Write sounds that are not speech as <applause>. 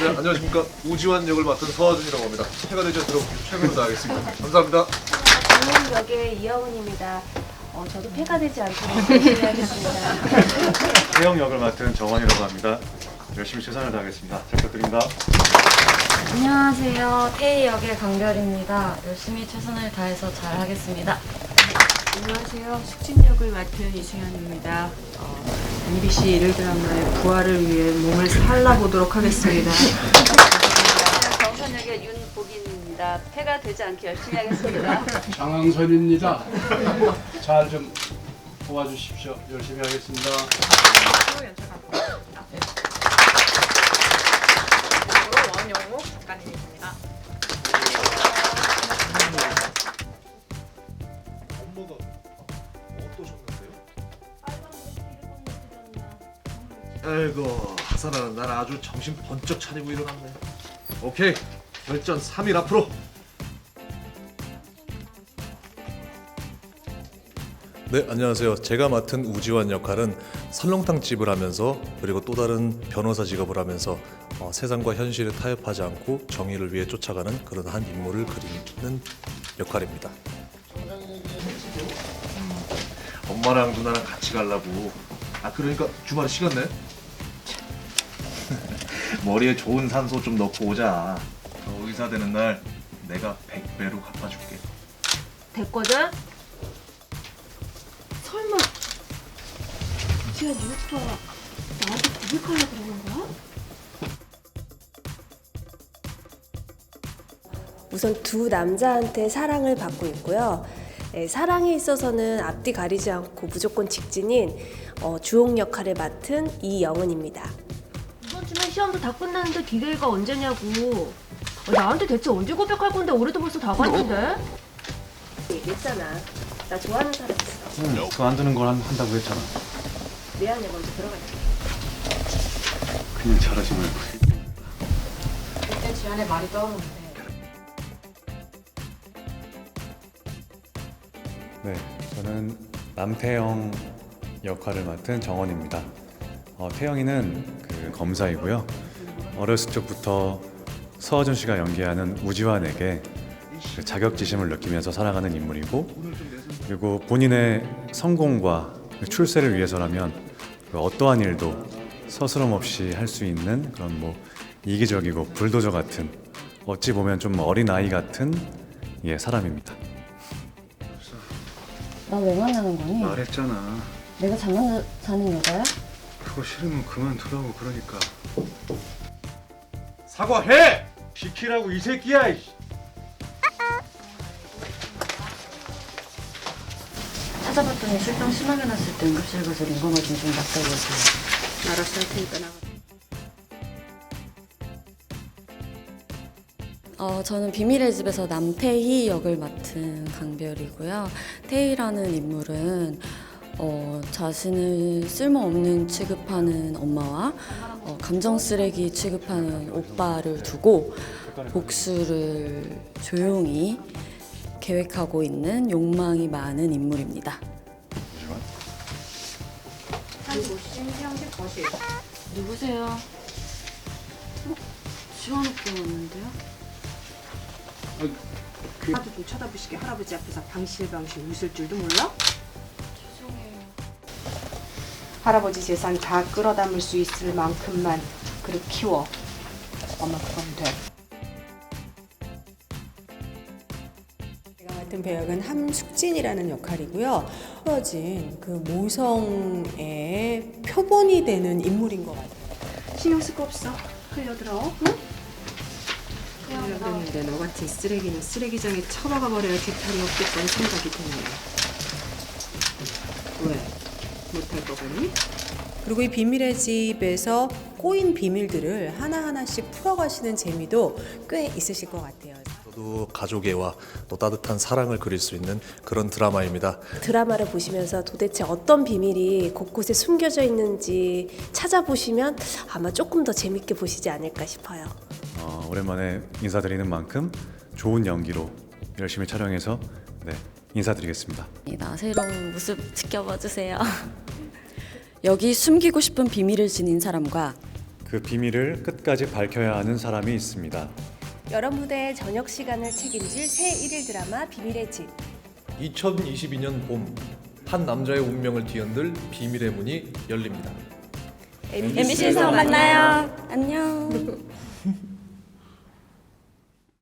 네, 안녕하십니까 우지환 역을 맡은 서하준이라고 합니다. 해가 되지 않도록 최선을 다하겠습니다. 감사합니다. 국민 역의 이하운입니다. 어, 저도 폐가 되지 않도록 열심히 하겠습니다. 태영 역을 맡은 정원이라고 합니다. 열심히 최선을 다하겠습니다. 잘 부탁드립니다. 안녕하세요. 태희 역의 강별입니다. 열심히 최선을 다해서 잘 하겠습니다. 안녕하세요. 숙진역을 맡은 이승현입니다. 어, MBC 일일 드라마의 부활을 위해 몸을 살라보도록 하겠습니다. 정선역의 윤복인입니다. 폐가 되지 않게 열심히 하겠습니다. 장항선입니다. 잘 좀 도와주십시오. 열심히 하겠습니다. 원영욱 작가님입니다. 아이고 하산하는 날 아주 정신 번쩍 차리고 일어났네. 오케이 결전 3일 앞으로. 네, 안녕하세요. 제가 맡은 우지환 역할은 설렁탕 집을 하면서 그리고 또 다른 변호사 직업을 하면서 어, 세상과 현실에 타협하지 않고 정의를 위해 쫓아가는 그런 한 인물을 그리는 역할입니다. 엄마랑 누나랑 같이 가려고. 아 그러니까 주말에 시간 내? 머리에 좋은 산소 좀 넣고 오자. 너 의사 되는 날 내가 100배로 갚아줄게. 됐거든? 설마 지아 네 오빠 나한테 고백하려고 그러는 거야? 우선 두 남자한테 사랑을 받고 있고요. 예, 사랑에 있어서는 앞뒤 가리지 않고 무조건 직진인 어, 주옥 역할을 맡은 이영은입니다. 시험도 다 끝났는데 디데이가 언제냐고. 어, 나한테 대체 언제 고백할 건데 올해도 벌써 다 갔는데? 얘기했잖아. 나 좋아하는 사람 있어. 응, 그안 되는 걸 한- 한다고 했잖아. 미안해 먼저 들어갈게. 그냥 잘하지 말고. 그때 지안의 말이 떠오르는데 네, 저는 남태영 역할을 맡은 정원입니다. 어, 태영이는 그 검사이고요. 어렸을 적부터 서하준 씨가 연기하는 우지환에게 그 자격지심을 느끼면서 살아가는 인물이고 그리고 본인의 성공과 그 출세를 위해서라면 그 어떠한 일도 서스럼 없이 할 수 있는 그런 뭐 이기적이고 불도저 같은 어찌 보면 좀 어린 아이 같은 예 사람입니다. 나 왜 만나는 거니? 말했잖아. 내가 잠만 자는 여자야? 그거 싫으면 그만두라고 그러니까. 사과해. 시키라고 이 새끼야. 이씨. 찾아봤더니 술병 심하게 났을 때 응급실 가서 링거 맞으면 좀 낫다고 해서 알아서 할 테니까 나가. 어, 저는 비밀의 집에서 남태희 역을 맡은 강별이고요. 태희라는 인물은 어, 자신을 쓸모없는 취급하는 엄마와 어, 감정 쓰레기 취급하는 오빠를 두고 복수를 조용히 계획하고 있는 욕망이 많은 인물입니다. 누구세요? 어? 지원 오빠 왔는데요? 하도 좀 쳐다보시게 할아버지 앞에서 방실방실 웃을 줄도 몰라? 할아버지 재산 다 끌어담을 수 있을 만큼만 그릇 키워. 엄마 그건 돼. 제가 맡은 배역은 함숙진이라는 역할이고요. 떨어진 그 모성의 표본이 되는 인물인 것 같아요. 신경 쓸 거 없어. 흘려들어. 응? 흘려드는데 너 같은 쓰레기는 쓰레기장에 처박아 버려야 뒤탈이 없겠다는 생각이 드네. 왜? 못할 거 같니? 그리고 이 비밀의 집에서 꼬인 비밀들을 하나하나씩 풀어가시는 재미도 꽤 있으실 것 같아요. 저도 가족애와 또 따뜻한 사랑을 그릴 수 있는 그런 드라마입니다. 드라마를 보시면서 도대체 어떤 비밀이 곳곳에 숨겨져 있는지 찾아보시면 아마 조금 더 재밌게 보시지 않을까 싶어요. 어, 오랜만에 인사드리는 만큼 좋은 연기로 열심히 촬영해서 네, 인사드리겠습니다. 나 새로운 모습 지켜봐 주세요. <laughs> 여기 숨기고 싶은 비밀을 지닌 사람과 그 비밀을 끝까지 밝혀야 하는 사람이 있습니다. 여러 무대의 저녁 시간을 책임질 새 일일 드라마 비밀의 집. 2022년 봄 한 남자의 운명을 뒤흔들 비밀의 문이 열립니다. MBC에서 만나요. 안녕.